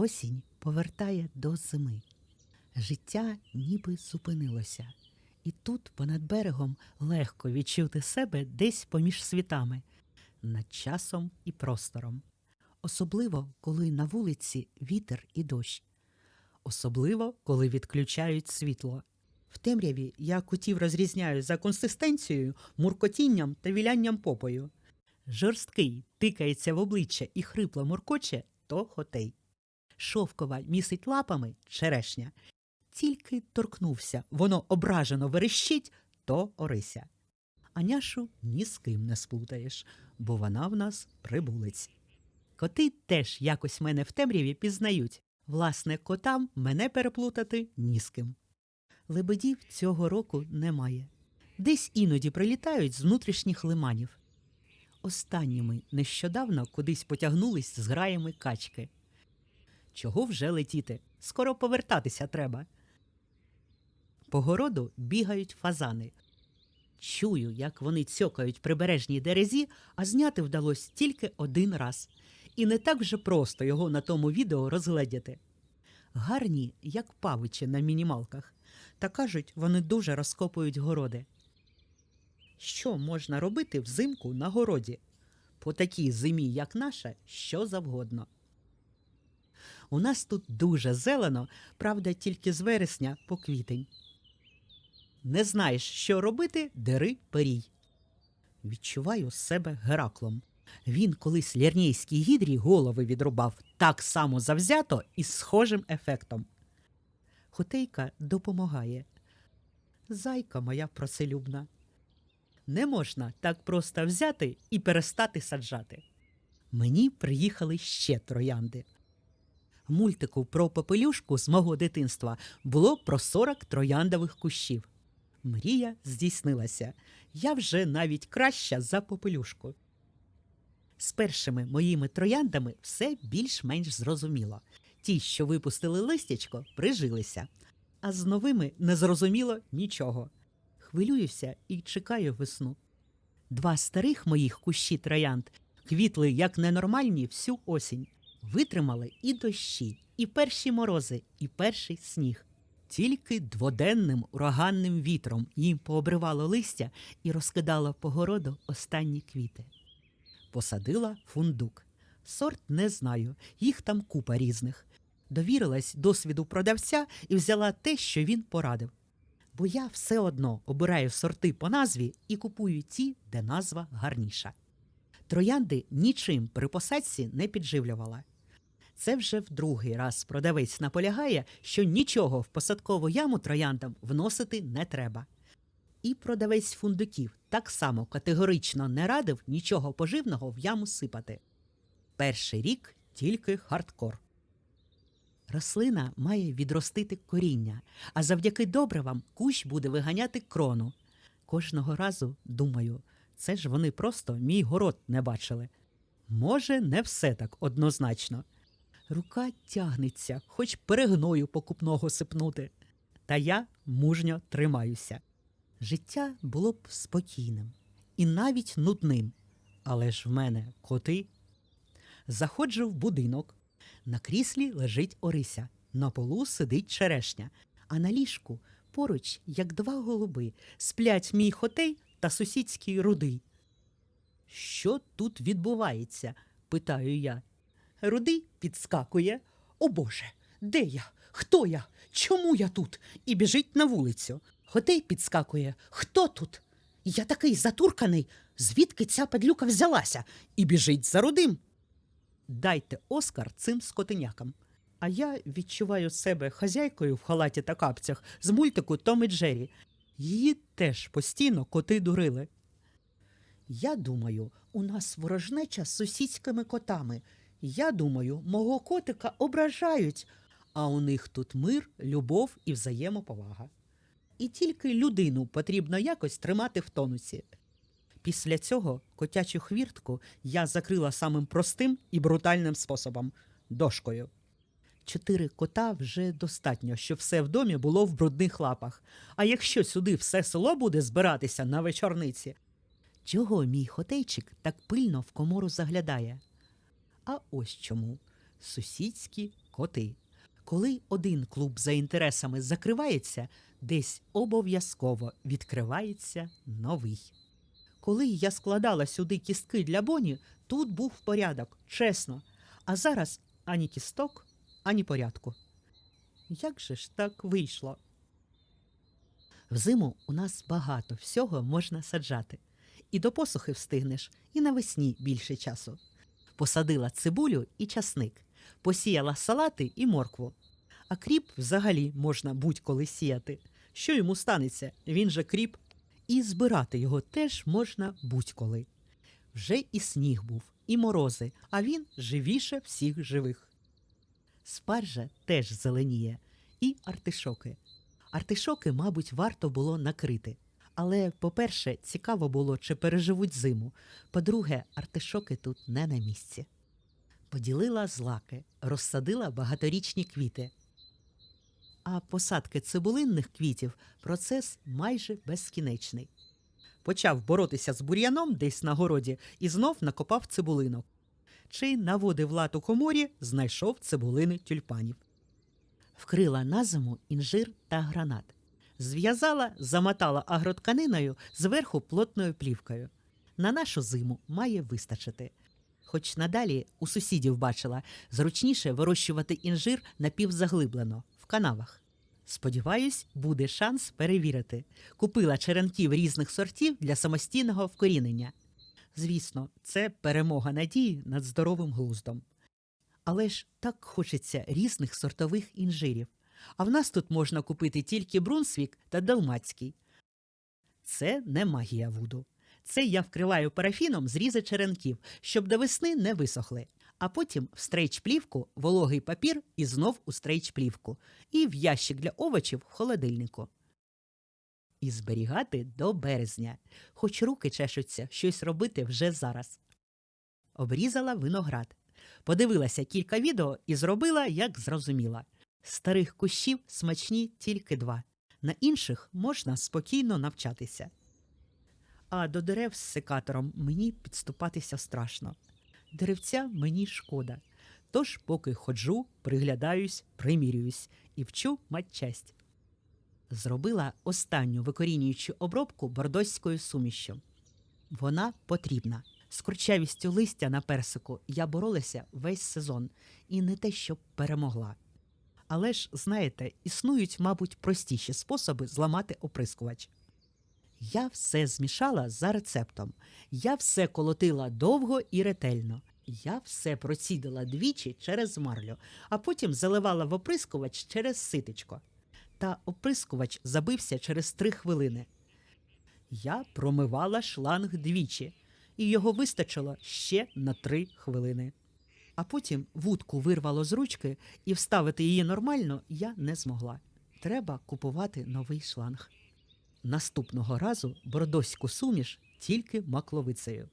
Осінь повертає до зими. Життя ніби зупинилося, і тут, понад берегом, легко відчути себе десь поміж світами, над часом і простором. Особливо, коли на вулиці вітер і дощ. Особливо, коли відключають світло. В темряві я котів розрізняю за консистенцією, муркотінням та вілянням попою. Жорсткий тикається в обличчя і хрипло муркоче то хотей. Шовкова місить лапами черешня. Тільки торкнувся, воно ображено верещить, то Орися. Аняшу ні з ким не сплутаєш, бо вона в нас прибулець. Коти теж якось мене в темряві пізнають. Власне, котам мене переплутати ні з ким. Лебедів цього року немає. Десь іноді прилітають з внутрішніх лиманів. Останніми нещодавно кудись потягнулись з граями качки. Чого вже летіти? Скоро повертатися треба. По городу бігають фазани. Чую, як вони цьокають прибережній дерезі, а зняти вдалося тільки один раз. І не так вже просто його на тому відео розгледіти. Гарні, як павичі на мінімалках, та кажуть, вони дуже розкопують городи. Що можна робити взимку на городі? По такій зимі, як наша, що завгодно. У нас тут дуже зелено, правда, тільки з вересня по квітень. Не знаєш, що робити, дери перій. Відчуваю себе Гераклом. Він колись лірнійській гідрі голови відрубав так само завзято і схожим ефектом. Хотейка допомагає. Зайка моя проселюбна. Не можна так просто взяти і перестати саджати. Мені приїхали ще троянди. Мультику про попелюшку з мого дитинства було про 40 трояндових кущів. Мрія здійснилася. Я вже навіть краща за попелюшку. З першими моїми трояндами все більш-менш зрозуміло. Ті, що випустили листячко, прижилися, а з новими не зрозуміло нічого. Хвилююся і чекаю весну. Два старих моїх кущі троянд квітли як ненормальні всю осінь. Витримали і дощі, і перші морози, і перший сніг. Тільки дводенним ураганним вітром їм пообривало листя і розкидало по городу останні квіти. Посадила фундук. Сорт не знаю, їх там купа різних. Довірилась досвіду продавця і взяла те, що він порадив. Бо я все одно обираю сорти по назві і купую ті, де назва гарніша. Троянди нічим при посадці не підживлювала. Це вже в другий раз продавець наполягає, що нічого в посадкову яму трояндам вносити не треба. І продавець фундуків так само категорично не радив нічого поживного в яму сипати. Перший рік тільки хардкор. Рослина має відростити коріння, а завдяки добривам кущ буде виганяти крону. Кожного разу думаю, це ж вони просто мій город не бачили. Може, не все так однозначно. Рука тягнеться, хоч перегною покупного сипнути. Та я мужньо тримаюся. Життя було б спокійним і навіть нудним. Але ж в мене коти. Заходжу в будинок. На кріслі лежить Орися, на полу сидить черешня, а на ліжку поруч, як два голуби, сплять мій хотей та сусідський рудий. Що тут відбувається? питаю я. Рудий підскакує. О Боже, де я? Хто я? Чому я тут? І біжить на вулицю. Хотей підскакує. Хто тут? Я такий затурканий. Звідки ця падлюка взялася? І біжить за рудим. Дайте Оскар цим скотинякам. А я відчуваю себе хазяйкою в халаті та капцях з мультику Том і Джері. Її теж постійно коти дурили. Я думаю, у нас ворожнеча з сусідськими котами. Я думаю, мого котика ображають, а у них тут мир, любов і взаємоповага. І тільки людину потрібно якось тримати в тонусі. Після цього котячу хвіртку я закрила самим простим і брутальним способом дошкою. Чотири кота вже достатньо, щоб все в домі було в брудних лапах. А якщо сюди все село буде збиратися на вечорниці, чого мій хотейчик так пильно в комору заглядає? А ось чому сусідські коти. Коли один клуб за інтересами закривається, десь обов'язково відкривається новий. Коли я складала сюди кістки для Боні, тут був порядок, чесно. А зараз ані кісток, ані порядку. Як же ж так вийшло? Взиму у нас багато всього можна саджати. І до посухи встигнеш, і навесні більше часу. Посадила цибулю і часник, посіяла салати і моркву. А кріп взагалі можна будь-коли сіяти. Що йому станеться? Він же кріп. І збирати його теж можна будь-коли. Вже і сніг був, і морози, а він живіше всіх живих. Спаржа теж зеленіє, і артишоки. Артишоки, мабуть, варто було накрити. Але, по-перше, цікаво було, чи переживуть зиму. По-друге, артишоки тут не на місці. Поділила злаки, розсадила багаторічні квіти. А посадки цибулинних квітів процес майже безкінечний. Почав боротися з бур'яном десь на городі і знов накопав цибулинок. Чи наводив лад у коморі, знайшов цибулини тюльпанів. Вкрила на зиму інжир та гранат. Зв'язала, замотала агротканиною зверху плотною плівкою. На нашу зиму має вистачити. Хоч надалі у сусідів бачила зручніше вирощувати інжир напівзаглиблено в канавах. Сподіваюсь, буде шанс перевірити. Купила черенків різних сортів для самостійного вкорінення. Звісно, це перемога надії над здоровим глуздом. Але ж так хочеться різних сортових інжирів. А в нас тут можна купити тільки Брунсвік та Далмацький. Це не магія вуду. Це я вкриваю парафіном зрізи черенків, щоб до весни не висохли. А потім в стрейч-плівку вологий папір і знов у стрейч-плівку, і в ящик для овочів в холодильнику. І зберігати до березня, хоч руки чешуться щось робити вже зараз. Обрізала виноград. Подивилася кілька відео і зробила, як зрозуміла. Старих кущів смачні тільки два, на інших можна спокійно навчатися. А до дерев з секатором мені підступатися страшно. Деревця мені шкода. Тож, поки ходжу, приглядаюсь, примірююсь і вчу матчасть. Зробила останню викорінюючу обробку бордоською сумішю. Вона потрібна. З курчавістю листя на персику я боролася весь сезон і не те, щоб перемогла. Але ж, знаєте, існують, мабуть, простіші способи зламати оприскувач. Я все змішала за рецептом. Я все колотила довго і ретельно. Я все процідила двічі через марлю, а потім заливала в оприскувач через ситечко. Та оприскувач забився через три хвилини. Я промивала шланг двічі, і його вистачило ще на три хвилини. А потім вудку вирвало з ручки, і вставити її нормально я не змогла. Треба купувати новий шланг. Наступного разу бордоську суміш тільки макловицею.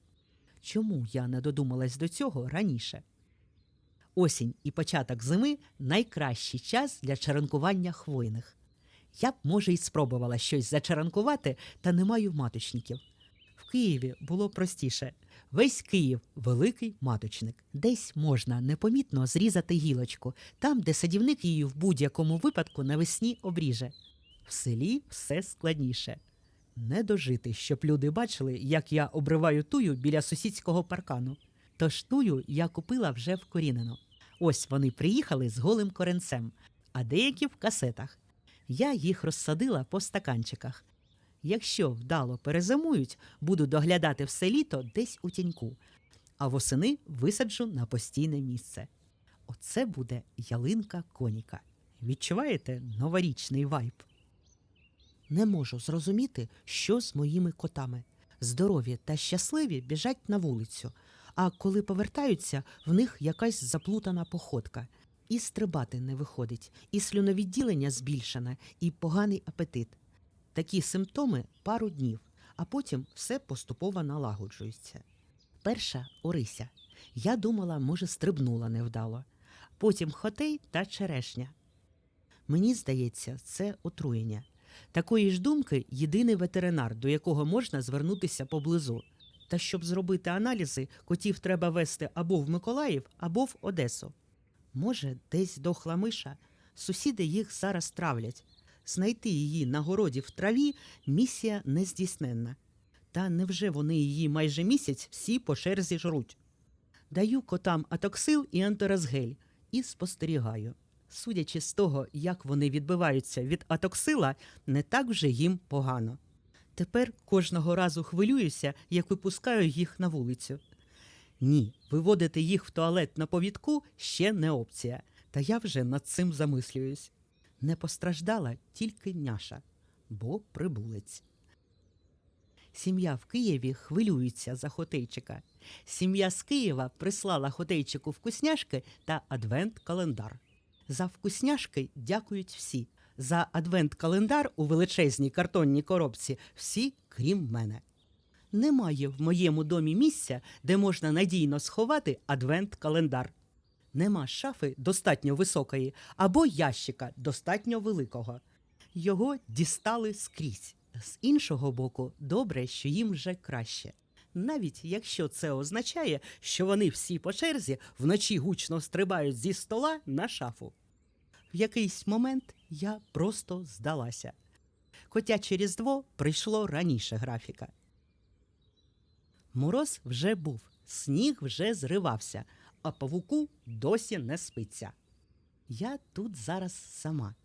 Чому я не додумалась до цього раніше? Осінь і початок зими найкращий час для чаранкування хвойних. Я б, може, і спробувала щось зачаранкувати, та не маю маточників. В Києві було простіше. Весь Київ великий маточник. Десь можна непомітно зрізати гілочку, там, де садівник її в будь-якому випадку навесні обріже. В селі все складніше. Не дожити, щоб люди бачили, як я обриваю тую біля сусідського паркану. Тож тую я купила вже вкорінено. Ось вони приїхали з голим коренцем, а деякі в касетах. Я їх розсадила по стаканчиках. Якщо вдало перезимують, буду доглядати все літо десь у тіньку, а восени висаджу на постійне місце. Оце буде ялинка коніка. Відчуваєте новорічний вайб? Не можу зрозуміти, що з моїми котами. Здорові та щасливі біжать на вулицю, а коли повертаються, в них якась заплутана походка. І стрибати не виходить, і слюновідділення збільшене, і поганий апетит. Такі симптоми пару днів, а потім все поступово налагоджується. Перша Орися. Я думала, може, стрибнула невдало. Потім хотей та черешня. Мені здається, це отруєння. Такої ж думки єдиний ветеринар, до якого можна звернутися поблизу. Та щоб зробити аналізи, котів треба вести або в Миколаїв, або в Одесу. Може, десь дохла миша, сусіди їх зараз травлять. Знайти її на городі в траві місія нездійсненна. Та невже вони її майже місяць всі по черзі жруть? Даю котам атоксил і антиразгель і спостерігаю. Судячи з того, як вони відбиваються від атоксила, не так вже їм погано. Тепер кожного разу хвилююся, як випускаю їх на вулицю. Ні, виводити їх в туалет на повідку ще не опція, та я вже над цим замислююсь. Не постраждала тільки няша, бо прибулець. Сім'я в Києві хвилюється за хотейчика. Сім'я з Києва прислала хотейчику вкусняшки та адвент-календар. За вкусняшки дякують всі. За адвент-календар у величезній картонній коробці всі, крім мене. Немає в моєму домі місця, де можна надійно сховати адвент-календар. Нема шафи достатньо високої або ящика достатньо великого. Його дістали скрізь. З іншого боку, добре, що їм вже краще. Навіть якщо це означає, що вони всі по черзі вночі гучно стрибають зі стола на шафу. В якийсь момент я просто здалася. Котяче різдво прийшло раніше графіка. Мороз вже був, сніг вже зривався, а павуку досі не спиться. Я тут зараз сама.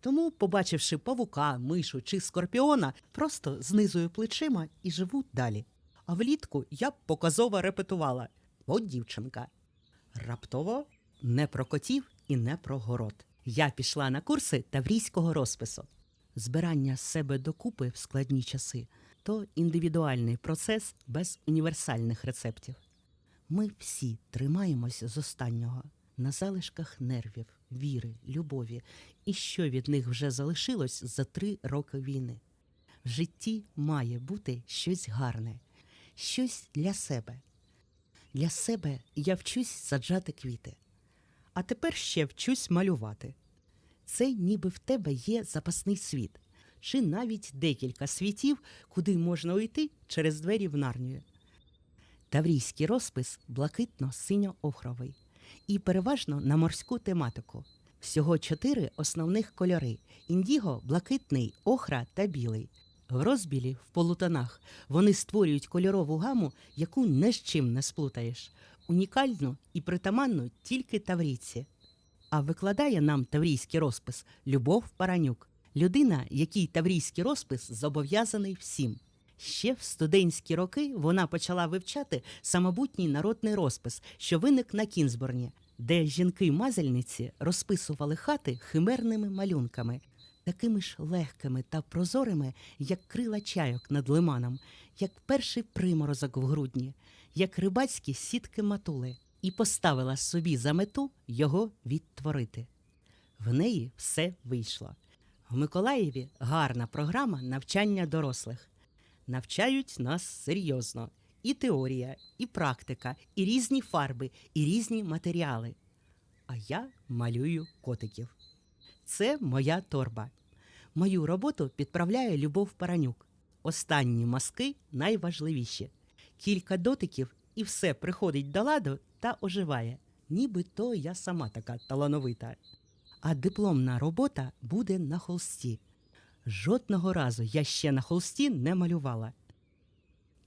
Тому, побачивши павука, мишу чи скорпіона, просто знизую плечима і живу далі. А влітку я показово репетувала От дівчинка. Раптово не про котів і не про город. Я пішла на курси таврійського розпису. Збирання себе докупи в складні часи то індивідуальний процес без універсальних рецептів. Ми всі тримаємося з останнього на залишках нервів, віри, любові, і що від них вже залишилось за три роки війни. В житті має бути щось гарне, щось для себе. Для себе я вчусь саджати квіти, а тепер ще вчусь малювати. Це ніби в тебе є запасний світ, чи навіть декілька світів, куди можна уйти через двері в нарнію. Таврійський розпис блакитно-синьо-охровий і переважно на морську тематику. Всього чотири основних кольори: індіго, блакитний, охра та білий. В розбілі в полутонах вони створюють кольорову гаму, яку ні з чим не сплутаєш, унікальну і притаманну тільки таврійці. А викладає нам таврійський розпис Любов Паранюк, людина, якій таврійський розпис зобов'язаний всім. Ще в студентські роки вона почала вивчати самобутній народний розпис, що виник на Кінзборні, де жінки-мазельниці розписували хати химерними малюнками, такими ж легкими та прозорими, як крила чайок над лиманом, як перший приморозок в грудні, як рибацькі сітки матули, і поставила собі за мету його відтворити. В неї все вийшло. В Миколаєві гарна програма навчання дорослих. Навчають нас серйозно. І теорія, і практика, і різні фарби, і різні матеріали. А я малюю котиків. Це моя торба. Мою роботу підправляє Любов Паранюк. Останні маски найважливіші. Кілька дотиків і все приходить до ладу та оживає. Ніби то я сама така талановита. А дипломна робота буде на холсті. Жодного разу я ще на холсті не малювала.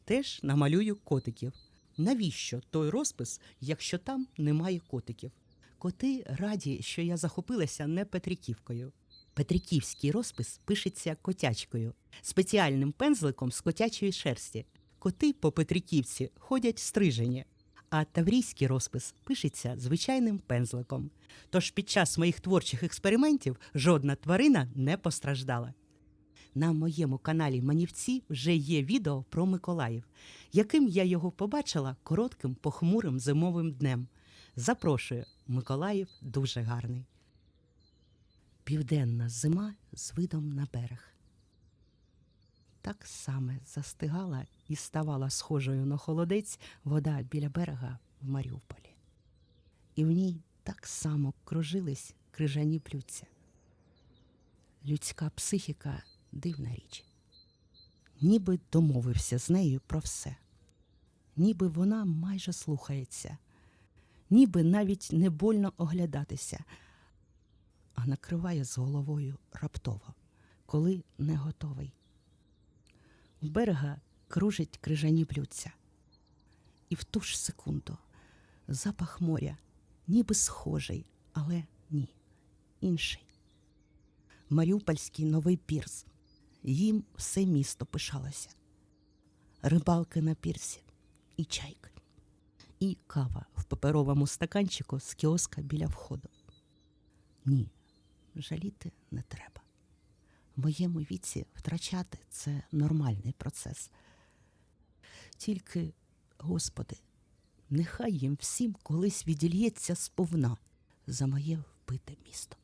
Теж намалюю котиків. Навіщо той розпис, якщо там немає котиків? Коти раді, що я захопилася не Петриківкою. Петриківський розпис пишеться котячкою, спеціальним пензликом з котячої шерсті. Коти по Петриківці ходять стрижені, а таврійський розпис пишеться звичайним пензликом. Тож під час моїх творчих експериментів жодна тварина не постраждала. На моєму каналі Манівці вже є відео про Миколаїв, яким я його побачила коротким похмурим зимовим днем. Запрошую, Миколаїв дуже гарний. Південна зима з видом на берег. Так саме застигала і ставала схожою на холодець вода біля берега в Маріуполі. І в ній так само кружились крижані плюця. Людська психіка дивна річ. Ніби домовився з нею про все, ніби вона майже слухається, ніби навіть не больно оглядатися, а накриває з головою раптово, коли не готовий. Берега кружить крижані блюдця. І в ту ж секунду запах моря, ніби схожий, але ні, інший. Маріупольський новий пірс. Їм все місто пишалося. Рибалки на пірсі і чайки, і кава в паперовому стаканчику з кіоска біля входу. Ні, жаліти не треба. Моєму віці втрачати це нормальний процес. Тільки, Господи, нехай їм всім колись відільється сповна за моє вбите місто.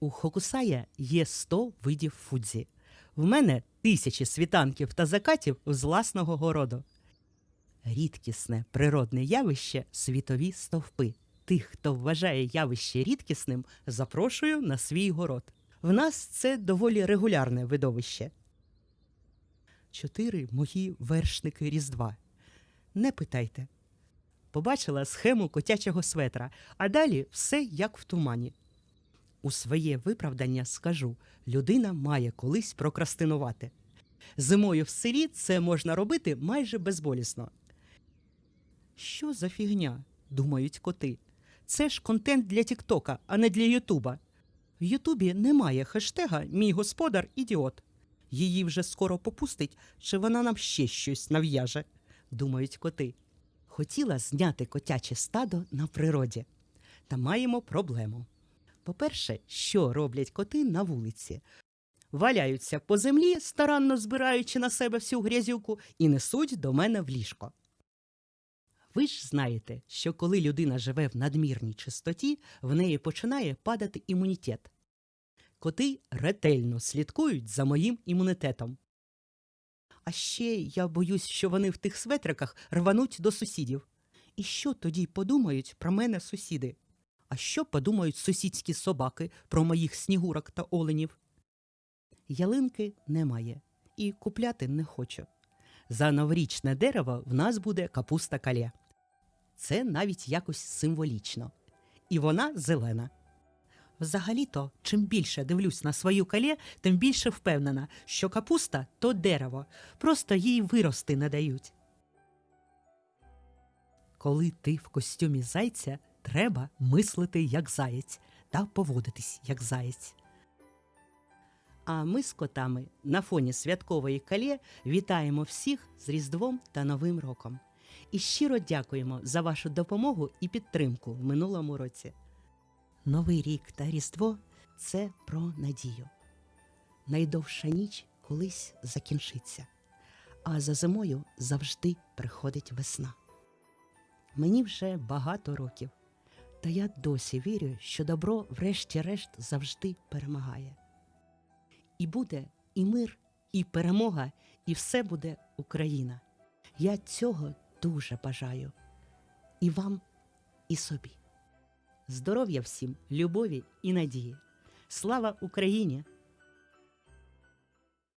У Хокусая є 100 видів фудзі. В мене тисячі світанків та закатів з власного городу. Рідкісне природне явище світові стовпи. Тих, хто вважає явище рідкісним, запрошую на свій город. В нас це доволі регулярне видовище. Чотири мої вершники Різдва. Не питайте. Побачила схему котячого светра, а далі все як в тумані. У своє виправдання скажу: людина має колись прокрастинувати. Зимою в селі це можна робити майже безболісно. Що за фігня? думають коти. Це ж контент для Тіктока, а не для Ютуба. В Ютубі немає хештега Мій господар ідіот. Її вже скоро попустить, чи вона нам ще щось нав'яже, думають коти. Хотіла зняти котяче стадо на природі. Та маємо проблему. По-перше, що роблять коти на вулиці? Валяються по землі, старанно збираючи на себе всю грязюку, і несуть до мене в ліжко. Ви ж знаєте, що коли людина живе в надмірній чистоті, в неї починає падати імунітет. Коти ретельно слідкують за моїм імунітетом. А ще я боюсь, що вони в тих светриках рвануть до сусідів. І що тоді подумають про мене сусіди? А що подумають сусідські собаки про моїх снігурок та оленів? Ялинки немає і купляти не хочу. За новорічне дерево в нас буде капуста калє. Це навіть якось символічно. І вона зелена. Взагалі-то, чим більше дивлюсь на свою калє, тим більше впевнена, що капуста то дерево, просто їй вирости не дають. Коли ти в костюмі зайця, треба мислити як заєць та поводитись як заєць. А ми з котами на фоні святкової калє вітаємо всіх з Різдвом та Новим роком. І щиро дякуємо за вашу допомогу і підтримку в минулому році. Новий рік та Різдво це про надію. Найдовша ніч колись закінчиться, а за зимою завжди приходить весна. Мені вже багато років, та я досі вірю, що добро, врешті-решт, завжди перемагає. І буде і мир, і перемога, і все буде Україна. Я цього дуже бажаю і вам, і собі. Здоров'я всім, любові і надії. Слава Україні!